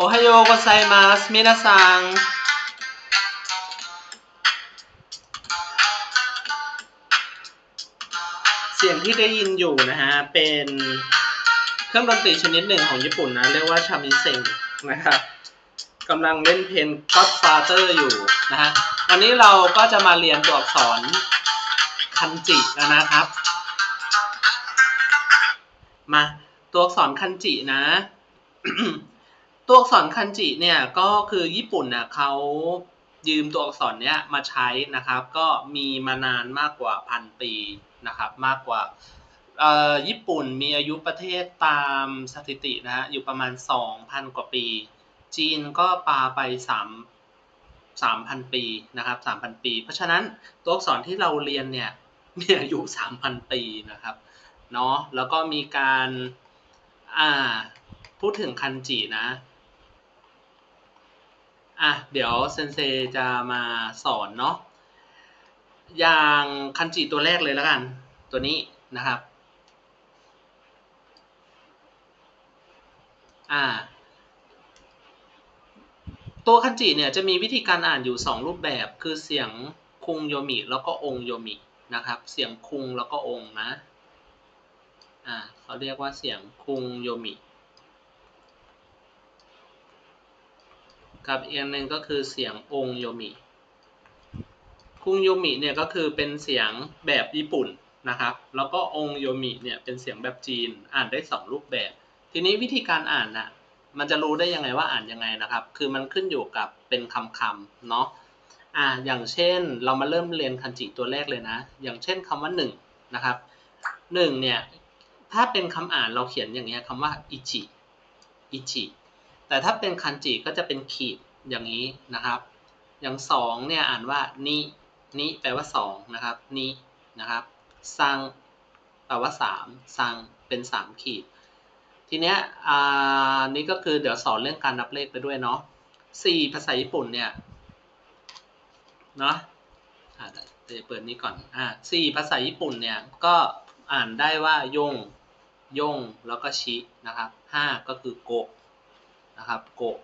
おはようございます。皆さん。เสียงที่ได้ยินอยู่นะฮะ เป็นเครื่องดนตรีชนิดหนึ่งของญี่ปุ่นนะ เรียกว่าชามิเซงนะครับกำลังเล่นเพลง Godfather อยู่นะฮะ วันนี้เราก็จะมาเรียนตัวอักษรคันจิแล้วนะครับ มาตัวอักษรคันจินะ ตัวอักษรคันจิเนี่ยก็คือญี่ปุ่นน่ะเขายืมตัวอักษรเนี้ยมาใช้นะครับ ก็มีมานานมากกว่าพันปีนะครับ มากกว่าญี่ปุ่นมีอายุประเทศตามสถิตินะฮะอยู่ประมาณ 2,000 กว่าปี จีนก็ปาไป 3 3,000 ปีนะครับ 3,000 ปี เพราะฉะนั้นตัวอักษรที่เราเรียนเนี่ยมีอายุ 3,000 ปีนะครับเนาะแล้วก็มีการอ่าพูดถึงคันจินะ อะเดี๋ยวเซนเซจะมาสอนเนาะอย่างคันจิตัวแรกเลยแล้วกัน ตัวนี้นะครับอ่าตัวคันจิเนี่ยจะมีวิธีการอ่านอยู่ 2 รูปแบบคือเสียงคุงโยมิแล้วก็องโยมินะครับ เสียงคุงแล้วก็องนะอ่าเขาเรียกว่าเสียงคุงโยมิ กับอีกอันหนึ่งก็คือเสียงองโยมิคุงโยมิเนี่ยก็คือเป็นเสียงแบบญี่ปุ่นนะครับ แล้วก็องโยมิเนี่ยเป็นเสียงแบบจีนอ่านได้สองรูปแบบ ทีนี้วิธีการอ่านน่ะมันจะรู้ได้ยังไงว่าอ่านยังไงนะครับ คือมันขึ้นอยู่กับเป็นคำคำเนาะอ่าอย่างเช่นเรามาเริ่มเรียนคันจิตัวแรกเลยนะ อย่างเช่นคำว่าหนึ่งนะครับหนึ่งเนี่ยถ้าเป็นคำอ่านเราเขียนอย่างเงี้ยคำว่าอิจิอิจิ แต่ถ้าเป็นคันจิก็จะเป็นขีดอย่างนี้นะครับ อย่างสองเนี่ยอ่านว่านินิแปลว่าสองนะครับนินะครับซังแปลว่าสามซังเป็นสามขีด ทีเนี้ยอ่านี่ก็คือเดี๋ยวสอนเรื่องการนับเลขไปด้วยเนาะสี่ภาษาญี่ปุ่นเนี่ยเนาะอ่าเดี๋ยวเปิดนี้ก่อนอ่าสี่ภาษาญี่ปุ่นเนี่ยก็อ่านได้ว่ายงยงแล้วก็ชินะครับห้าก็คือโกะ นะครับโกะ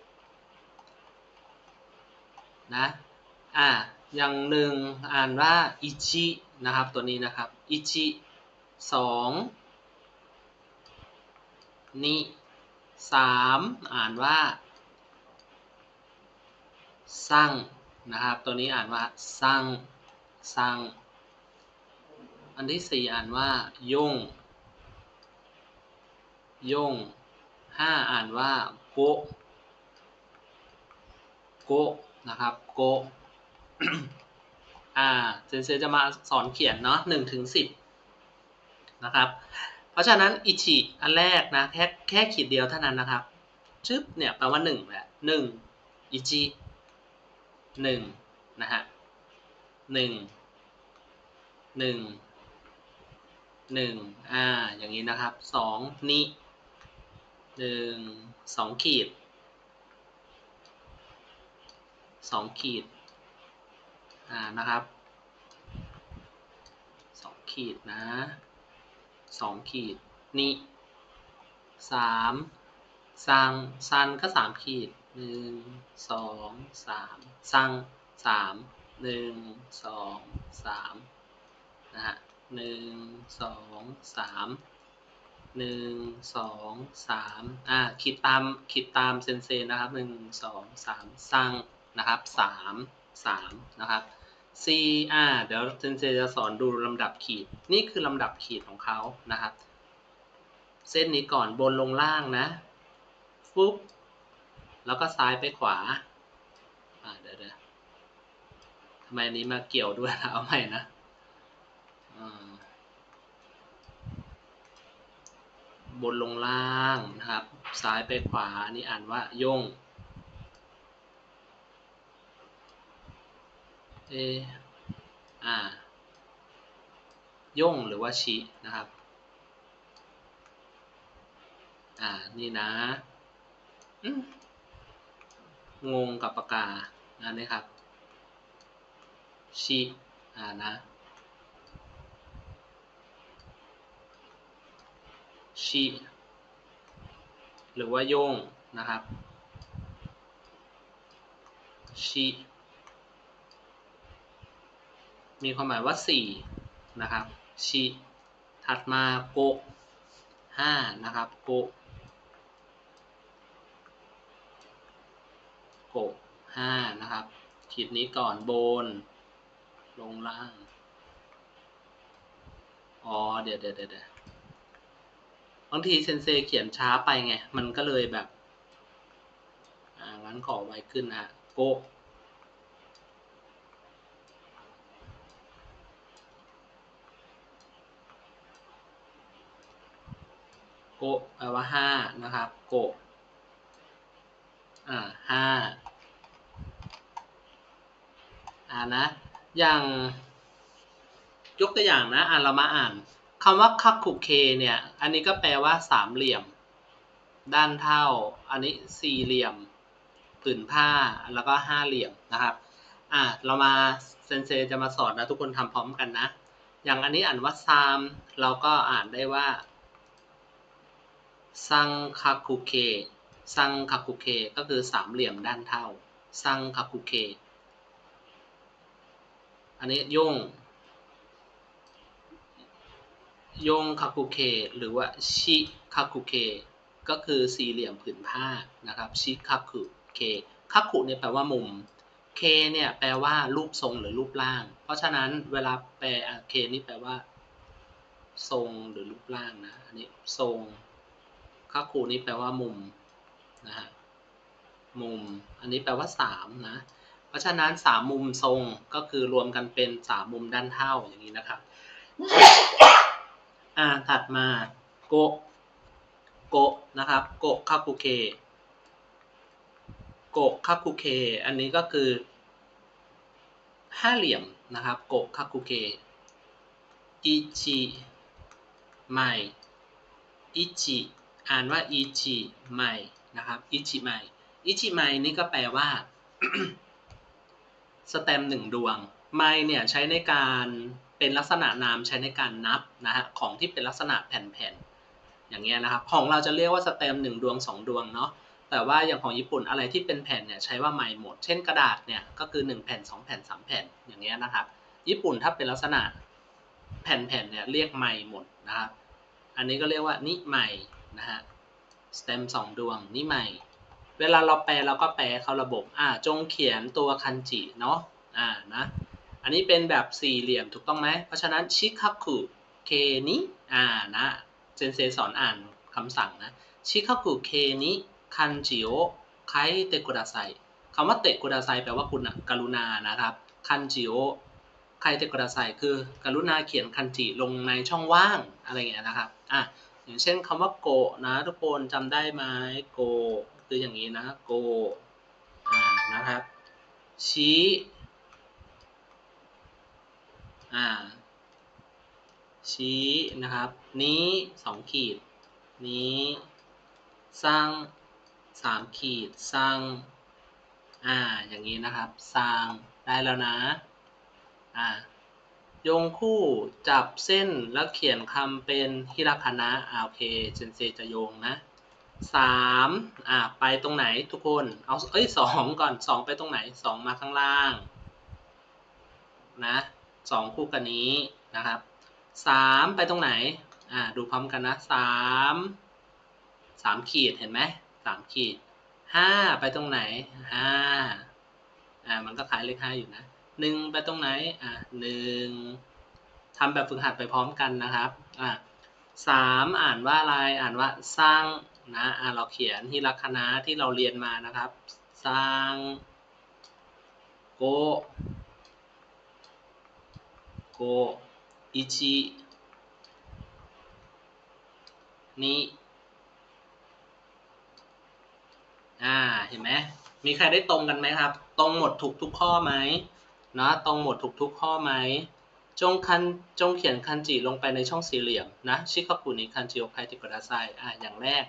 นะอ่าอย่างหนึ่งอ่านว่าอิจินะครับตัวนี้นะครับอิจิสองนิสามอ่านว่าซังนะครับ ตัวนี้อ่านว่าซังซังอันที่สี่อ่านว่ายงยงห้าอ่านว่า โกโกนะครับโกอ่าเซนเซจะมาสอนเขียนเนาะหนึ่งถึงสิบนะครับ เพราะฉะนั้นอิชิอันแรกนะแค่แค่ขีดเดียวเท่านั้นนะครับชึบเนี่ยแปลว่าหนึ่งแหละหนึ่งอิจิหนึ่งนะฮะหนึ่งหนึ่งหนึ่งอ่าอย่างนี้นะครับสองนิ หนึ่งสองขีดสองขีดอ่านะครับสองขีดนะสองขีดนี่สามซังซันก็สามขีดหนึ่งสองสามซังสามหนึ่งสองสามนะฮะหนึ่งสองสาม หนึ่งสองสามอ่าคิดตามคิดตามเซนเซนะครับหนึ่งสองสามสร้างนะครับสามสามนะครับ C อ่าเดี๋ยวเซนเซจะสอนดูลำดับขีด นี่คือลำดับขีดของเขานะครับ เส้นนี้ก่อนบนลงล่างนะฟุ๊บแล้วก็ซ้ายไปขวาอ่าเดี๋ยวเดี๋ยวทำไมอันนี้มาเกี่ยวด้วยนะเอาใหม่นะอ่า บนลงล่างนะครับ ซ้ายไปขวานี่อ่านว่าย่งเออ่าย่งหรือว่าชินะครับอ่า นี่นะงงกับปากกานะนี่ครับ ชิ อ่านะ ชิหรือว่าโย่งนะครับชิมีความหมายว่าสี่นะครับชิถัดมาโกห้านะครับโกโกห้านะครับ ขีดนี้ก่อนบน ลงล่าง อ๋อ เดี๋ยวเดี๋ยวเดี๋ยว บางทีเซนเซเขียนช้าไปไง มันก็เลยแบบ อ่างั้นขอไวขึ้นนะโกโกแปลว่าห้านะครับ โก อ่าห้าอ่านะ อย่างยกตัวอย่างนะอ่านเรามาอ่าน คำว่าคักคุเคเนี่ย อันนี้ก็แปลว่าสามเหลี่ยม ด้านเท่า อันนี้สี่เหลี่ยมผืนผ้าแล้วก็ห้าเหลี่ยมนะครับ อ่าเรามาเซนเซจะมาสอนนะทุกคนทำพร้อมกันนะ อย่างอันนี้อ่านว่าซาม เราก็อ่านได้ว่าซังคาคุเคซังคาคุเคก็คือสามเหลี่ยมด้านเท่าซังคาคุเค อันนี้โยง ยงคาคุเคหรือว่าชิคาคุเคก็คือสี่เหลี่ยมผืนผ้านะครับชิคาคุเคคาคุเนี่ยแปลว่ามุมเคเนี่ยแปลว่ารูปทรงหรือรูปร่าง เพราะฉะนั้นเวลาแปลเคนี่แปลว่า ทรงหรือรูปร่างนะอันนี้ทรงคาคุนี่แปลว่ามุมนะฮะมุม อันนี้แปลว่าสามนะเพราะฉะนั้นสามมุมทรงก็คือรวมกันเป็นสามมุมด้านเท่าอย่างนี้นะครับ อ่าถัดมาโกโกนะครับโกคาคุเคโกคาคุเค อันนี้ก็คือห้าเหลี่ยมนะครับโกคาคุเคอิจิไมอิจิอ่านว่าอิจิไมนะครับอิจิไมอิจิไมนี่ก็แปลว่า สแตมหนึ่งดวง ไมเนี่ยใช้ในการเป็นลักษณะนามใช้ในการนับนะฮะของที่เป็นลักษณะแผ่นๆอย่างเงี้ยนะครับของเราจะเรียกว่าสแตมหนึ่งดวงสองดวงเนาะแต่ว่าอย่างของญี่ปุ่นอะไรที่เป็นแผ่นเนี่ยใช้ว่าไมหมด เช่นกระดาษเนี่ยก็คือ 1 แผ่น 2 แผ่น 3 แผ่นอย่างเงี้ยนะครับ ญี่ปุ่นถ้าเป็นลักษณะแผ่นๆเนี่ยเรียกไมหมดนะครับ อันนี้ก็เรียกว่านิไมนะฮะสเต็มสองดวงนิไมเวลาเราแปลเราก็แปลเข้าระบบอ่าจงเขียนตัวคันจิเนาะอ่านะ อันนี้เป็นแบบสี่เหลี่ยมถูกต้องไหม เพราะฉะนั้นชิคาคุเคนิอ่านะเซนเซสอนอ่านคำสั่งนะชิคาคุเคนิคันจิโอไคเตกุดาไซคำว่าเตกุดาไซแปลว่าคุณกรุณานะครับคันจิโอไคเตกุดาไซคือ กรุณาเขียนคันจิลงในช่องว่างอะไรเงี้ยนะครับอะอย่างเช่นคำว่าโกนะทุกคนจำได้ไหมโกคืออย่างนี้นะโกอ่านะครับชี้ อ่า ชี้นะครับ นี้สองขีด นี้สร้างสามขีดสร้างอ่า อย่างนี้นะครับ สร้างได้แล้วนะ อ่าโยงคู่จับเส้นแล้วเขียนคำเป็นฮิราคานะอ่าโอเคเซนเซจะโยงนะสามอ่า ไปตรงไหนทุกคน เอา เอ้ยสองก่อนสองไปตรงไหนสองมาข้างล่าง นะ สองคู่กันนี้นะครับสามไปตรงไหนอ่าดูพร้อมกันนะสามสามขีดเห็นไหมสามขีดห้าไปตรงไหนห้าอ่ามันก็คล้ายเลขห้าอยู่นะหนึ่งไปตรงไหนอ่าหนึ่งทำแบบฝึกหัดไปพร้อมกันนะครับอ่าสามอ่านว่าอะไรอ่านว่าสร้างนะอ่าเราเขียนฮิรักคณะที่เราเรียนมานะครับ สร้างโก โกอิจินิอ่าเห็นไหมมีใครได้ตรงกันไหมครับ ตรงหมดถูกทุกข้อไหมเนาะตรงหมดถูกทุกข้อไหมจงคันจงเขียนคันจิลงไปในช่องสี่เหลี่ยมนะชิคากุนิคันจิโอไคติกดาไซอ่าอย่างแรก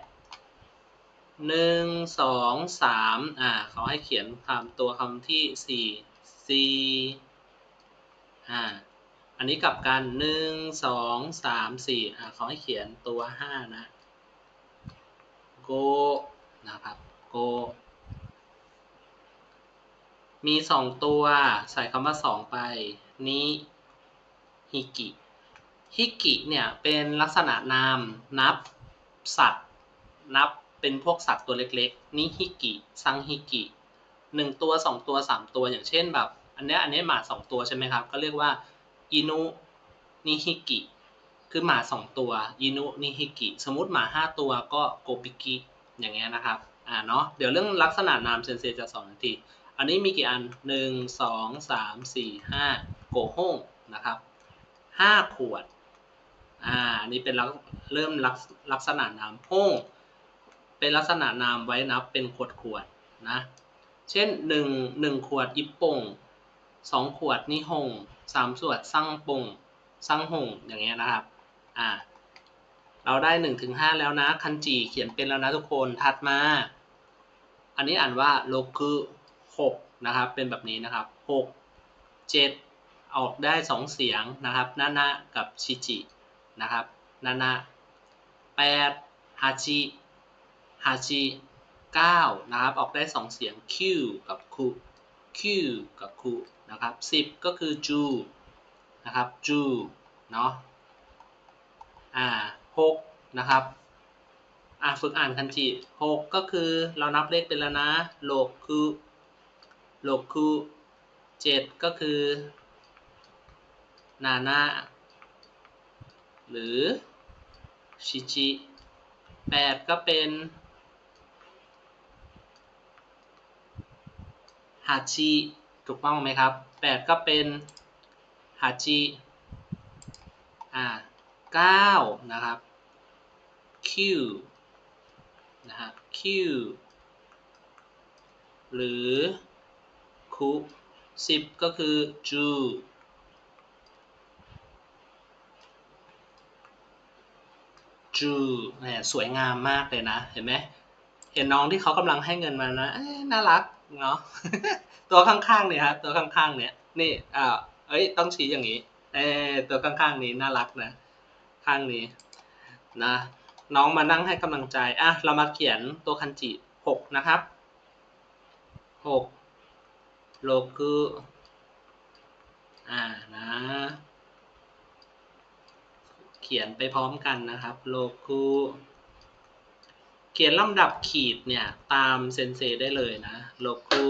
หนึ่งสองสามอ่าเขาให้เขียนคำตัวคำที่สี่สี่อ่า อันนี้กลับกันหนึ่งสองสามสี่อ่าขาให้เขียนตัวห้านะโกนะครับโกมีสองตัวใส่คำว่าสองไปนิฮิกิฮิกิเนี่ยเป็นลักษณะนามนับสัตว์ นับเป็นพวกสัตว์ตัวเล็กๆนิฮิกิซังฮิกิหนึ่งตัวสองตัวสามตัวอย่างเช่นแบบ อันนี้อันนี้หมาสองตัวใช่ไหมครับ ก็เรียกว่า อินุนิฮิกิคือหมาสองตัวอินุนิฮิกิสมมติหมาห้าตัวก็โกปิกิอย่างเงี้ยนะครับอ่าเนาะเดี๋ยวเรื่องลักษณะนามเซนเซจะสอนทันทีอันนี้มีกี่อันหนึ่งสองสามสี่ห้าโกโฮงนะครับห้าขวดอ่าอันนี้เป็นลักเริ่มลักลักษณะนามโฮงเป็นลักษณะนามไว้นับเป็นขวดขวดนะ เช่นหนึ่งหนึ่งขวดอิปปง สองขวดนิฮงสามขวดซังปงซังฮงอย่างเงี้ยนะครับอ่าเราได้หนึ่งถึงห้าแล้วนะคันจิเขียนเป็นแล้วนะทุกคนถัดมา อันนี้อ่านว่าโลคุหกนะครับเป็นแบบนี้นะครับหกเจ็ดออกได้สองเสียงนะครับนานะกับชิจินะครับนานะแปดฮาจิฮาจิเก้านะครับออกได้สองเสียงคิวกับคุคิวกับคุ นะครับสิบก็คือ จูนะครับ จู เนาะอ่าหกนะครับ อ่าฝึกอ่านคันจิหกก็คือเรานับเลขเป็นแล้วนะโลกคือโลกคือเจ็ดก็คือนานาหรือชิจิแปดก็เป็นฮาจิ ถูกต้องไหมครับแปดก็เป็นฮาจิอ่าเก้านะครับ Q นะฮะ Q หรือคุสิบก็คือจูจูเนี่ยสวยงามมากเลยนะ เห็นไหมเห็นน้องที่เขากำลังให้เงินมานะน่ารัก เนาะตัวข้างๆเนี่ยครับตัวข้างๆเนี่ยนี่อ่าเอ้ยต้องชี้อย่างนี้เอ้ตัวข้างๆนี้น่ารักนะข้างนี้นะน้องมานั่งให้กำลังใจอะเรามาเขียนตัวคันจิหกนะครับหกโลกุอ่านะเขียนไปพร้อมกันนะครับ โลกุ ขียนลำดับขีดเนี่ย ตามเซนเซได้เลยนะ โลกุ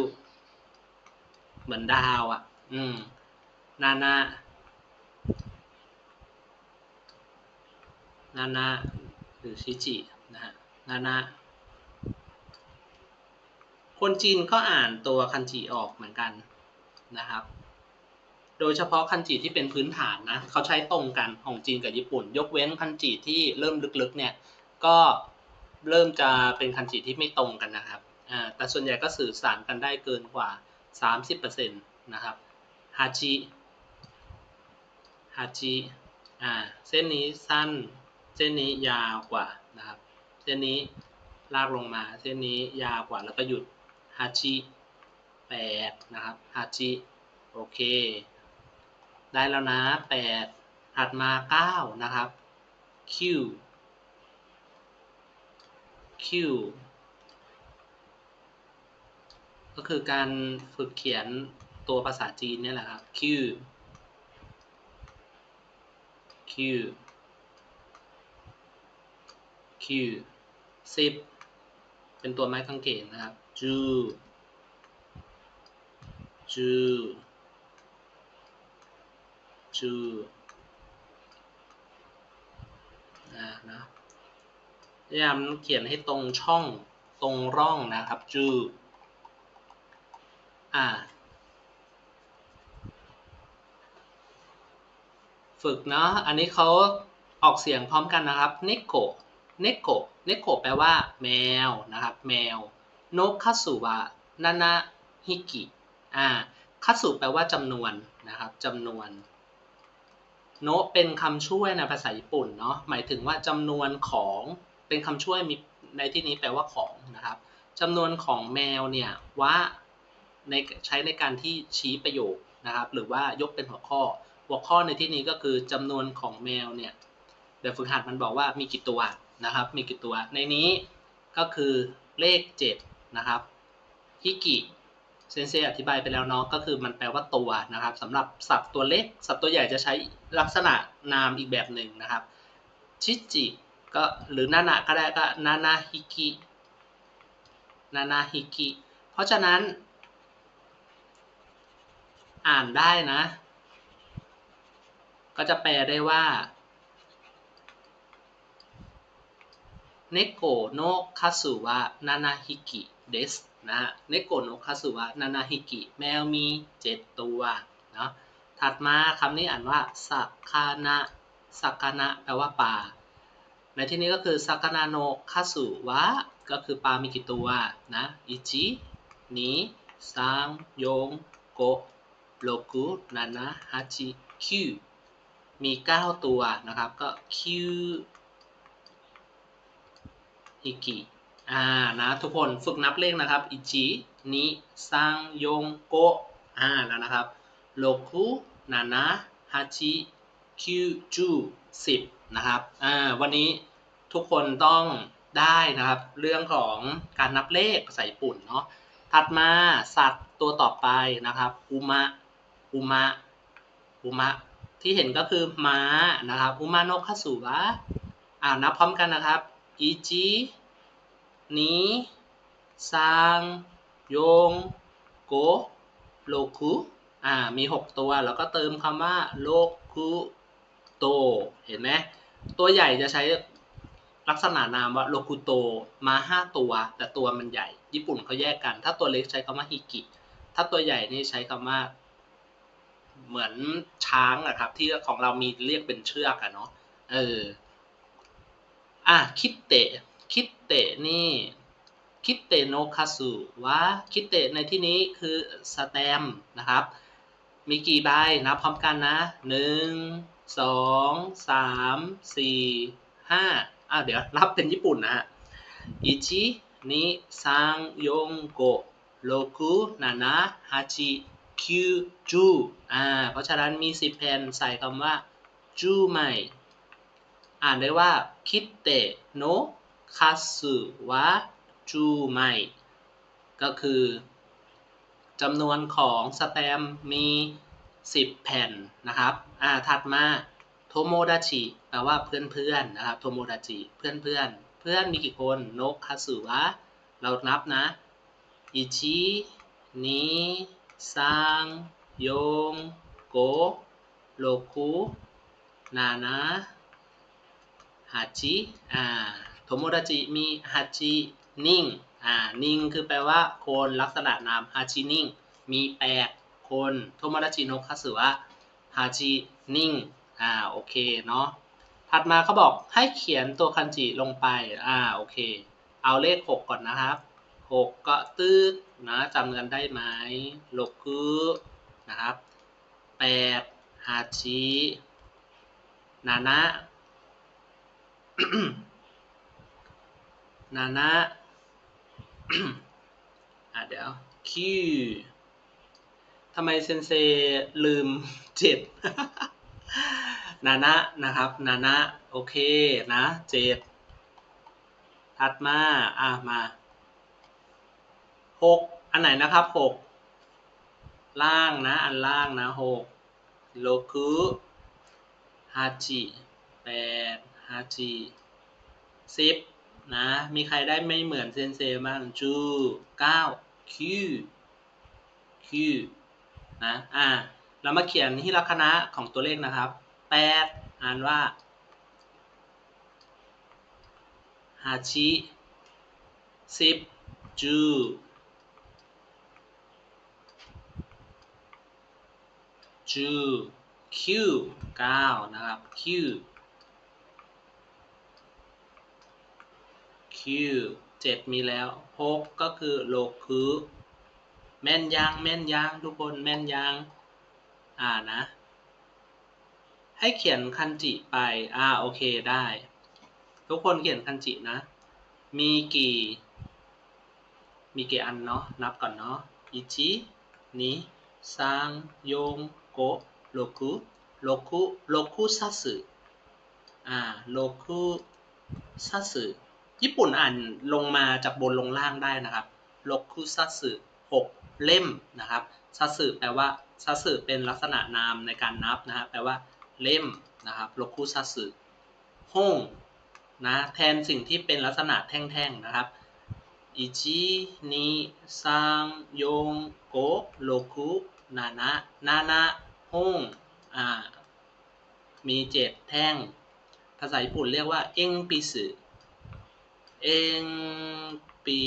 เหมือนดาวอะ่ะ อืมนานานานาหรือชิจินะฮะนานาคนจีนก็อ่านตัวคันจิออกเหมือนกันนะครับ โดยเฉพาะคันจิที่เป็นพื้นฐานนะ เขาใช้ตรงกันของจีนกับญี่ปุ่น ยกเว้นคันจิที่เริ่มลึกๆเนี่ย ก็ เริ่มจะเป็นคันจิที่ไม่ตรงกันนะครับอ่าแต่ส่วนใหญ่ก็สื่อสารกันได้เกินกว่า 30%นะครับฮาจิฮาจิอ่าเส้นนี้สั้น เส้นนี้ยาวกว่านะครับ เส้นนี้ลากลงมา เส้นนี้ยาวกว่าแล้วก็หยุดฮาจิแปดนะครับฮาจิโอเค ได้แล้วนะแปดถัดมาเก้านะครับ Q Q ก็คือการฝึกเขียนตัวภาษาจีนเนี่ยแหละครับ Q Q Q สิบเป็นตัวไม้กางเขนนะครับ จูจูจูอ่านะ พยายามเขียนให้ตรงช่องตรงร่องนะครับจูอ่า ฝึกเนาะอันนี้เขาออกเสียงพร้อมกันนะครับเนโกเนโกเนโกแปลว่า แมวนะครับ แมวโนคัสุวะนานาฮิกิอ่าคัสุแปลว่าจำนวนนะครับจำนวนโนเป็นคำช่วยในภาษาญี่ปุ่นเนาะหมายถึงว่าจำนวนของ เป็นคำช่วยมีในที่นี้แปลว่าของนะครับจำนวนของแมวเนี่ยว่าในใช้ในการที่ชี้ประโยคนะครับ หรือว่ายกเป็นหัวข้อ หัวข้อในที่นี้ก็คือจำนวนของแมวเนี่ยแบบฝึกหัดมันบอกว่ามีกี่ตัวนะครับ มีกี่ตัว ในนี้ก็คือเลข 7 นะครับฮิกิเซนเซอธิบายไปแล้วเนาะก็คือมันแปลว่าตัวนะครับสำหรับสัตว์ตัวเล็ก สัตว์ตัวใหญ่จะใช้ลักษณะนามอีกแบบหนึ่งนะครับชิจิ ก็หรือนานาก็ได้ก็นานาฮิกินานาฮิกิเพราะฉะนั้น อ่านได้นะ ก็จะแปลได้ว่าเนโกโนคาสุวะนานาฮิกิเดสนะเนโกโนคาสุวะนานาฮิกิแมวมีเจ็ดตัวเนาะถัดมาคำนี้อ่านว่าสักคานะสักคานะแปลว่าปลา ในที่นี้ก็คือสักานาโนคาสุวะก็คือปลามีกี่ตัวนะอิจินิซังยงโกโลกุนานะฮัจิคิวมี 9 ตัวนะครับก็คิวฮิกิอ่านะทุกคนฝึกนับเลขนะครับอิจินิซังยงโกะอ่าแล้วนะครับโลคุนานะฮาจิคิวจูสิบ นะครับวันนี้ทุกคนต้องได้นะครับ เรื่องของการนับเลขภาษาญี่ปุ่นเนาะถัดมาสัตว์ตัวต่อไปนะครับอุมะอุมะอุมะที่เห็นก็คือม้านะครับอุมาโนคาสุวะอ่านับพร้อมกันนะครับอิจินิซังโยงโกโลคุอ่ามี 6 ตัว แล้วก็เติมคำว่าโลคุ โต เห็นไหมตัวใหญ่จะใช้ลักษณะนามว่าโลคุโตมา5ตัว แต่ตัวมันใหญ่ ญี่ปุ่นเขาแยกกัน ถ้าตัวเล็กใช้คำว่าฮิกิ ถ้าตัวใหญ่นี่ใช้คำว่า เหมือนช้างอะครับ ที่ของเรามีเรียกเป็นเชือกอะเนาะเอออะคิเตะคิเตะนี่คิเตะโนคาสุว่าคิเตะในที่นี้คือสแตมนะครับ มีกี่ใบนับพร้อมกันนะหนึ่ง สองสามสี่ห้าอะเดี๋ยวรับเป็นญี่ปุ่นนะฮะอิจินิซังยงโกโลกุนานะฮาจิคิวจูอ่าเพราะฉะนั้นมีสิบแผ่นใส่คำว่าจูใหม่ อ่านได้ว่าคิเตโนคาสึวะจูไมก็คือจำนวนของสแตมมี 10 แผ่นนะครับ อ่า ถัดมาโทโมดาชิแปลว่าเพื่อนเพื่อนนะครับ โทโมดาจิเพื่อนเพื่อน เพื่อนมีกี่คนโนคาสึวะ เรานับนะอิชินิซังยงโกโลคุนานะฮาจิ อ่า โทโมดาจิมีฮาจินิ่ง อ่า นิ่งคือแปลว่าคนลักษณะนามฮาจินิ่ง มีแปด คนโทโมดาจิโนคาสึวะฮาจินิ่งอ่าโอเคเนาะถัดมาเขาบอกให้เขียนตัวคันจิลงไปอ่าโอเค เอาเลขหกก่อนนะครับหกก็ตืดนะจำกันได้ไหมโลคือนะครับแปดฮาจินานะนานะอะเดี๋ยวคิว ทำไมเซนเซลืมเจ็ดนานะนะครับนานะโอเคนะเจ็ดถัดมาอะมาหกอันไหนนะครับหกล่างนะ อันล่างนะหกโลคุฮาจิแปดฮาจิสิบนะมีใครได้ไม่เหมือนเซนเซบ้างจูเก้าคิวคิว นะอ่าเรามาเขียนที่ลักษณะของตัวเลขนะครับแปดอ่านว่าฮาชิสิบจูจูคิวเก้านะครับคิวคิวเจ็ดมีแล้วหกก็คือโลคือ แม่นยางแม่นยางทุกคนแม่นยางอ่านะ ให้เขียนคันจิไปอ่าโอเคได้ ทุกคนเขียนคันจินะ มีกี่ มีกี่อันเนาะนับก่อนเนาะอิจินิซังยงโกโลคุโลคุโลคุซัสึอ่าโลคุซัสึญี่ปุ่นอ่านลงมาจากบนลงล่างได้นะครับโลคุซัสึหก เล่มนะครับซัตสึแปลว่าซัตสึเป็นลักษณะนามในการนับนะฮะแปลว่าเล่มนะครับโลคุซัตสึห้องนะแทนสิ่งที่เป็นลักษณะแท่งๆนะครับอิจินิซังยงโกโลคุนานะนานะห้องอ่ามีเจ็ดแท่ง ภาษาญี่ปุ่นเรียกว่าเอ็งปิสึเอ็งปิ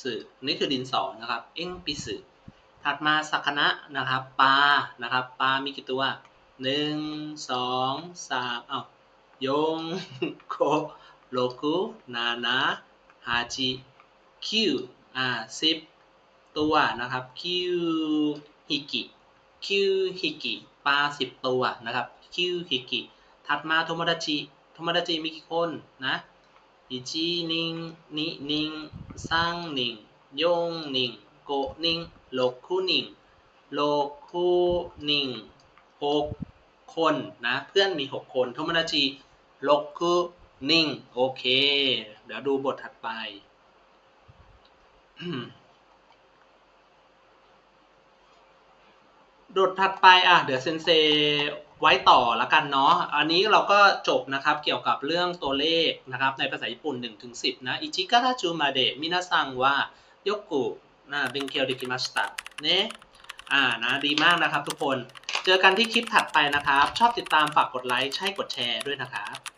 สึนี่คือดินสอนะครับ เอ็งปิสึถัดมาสักนะนะครับปลานะครับปลามีกี่ตัวหนึ่งสองสามอ้าวยงโกโลกุนานะฮาจิคิวอ่าสิบตัวนะครับคิวฮิกิคิวฮิกิปลาสิบตัวนะครับคิวฮิกิถัดมาโทโมดาจิโทโมดาจิมีกี่คนนะอิจินิงนินิง ซังหนิงยงหนิงโกหนิงโลคุนิงโลคุนิงหกคนนะเพื่อนมีหกคนโทมดาจิโลคุนิงโอเค เดี๋ยวดูบทถัดไปบทถัดไปอะเดี๋ยวเซนเซ ไว้ต่อละกันเนาะ อันนี้เราก็จบนะครับเกี่ยวกับเรื่องตัวเลขนะครับในภาษาญี่ปุ่น1ถึง10นะอิจิกา a าจูมาเดะมินาซังว่ายกกุนะเบนเคียวดิกิมาสตะเนะอ่านะดีมากนะครับทุกคน เจอกันที่คลิปถัดไปนะครับ ชอบติดตามฝากกดไลค์ใช่กดแชร์ด้วยนะครับ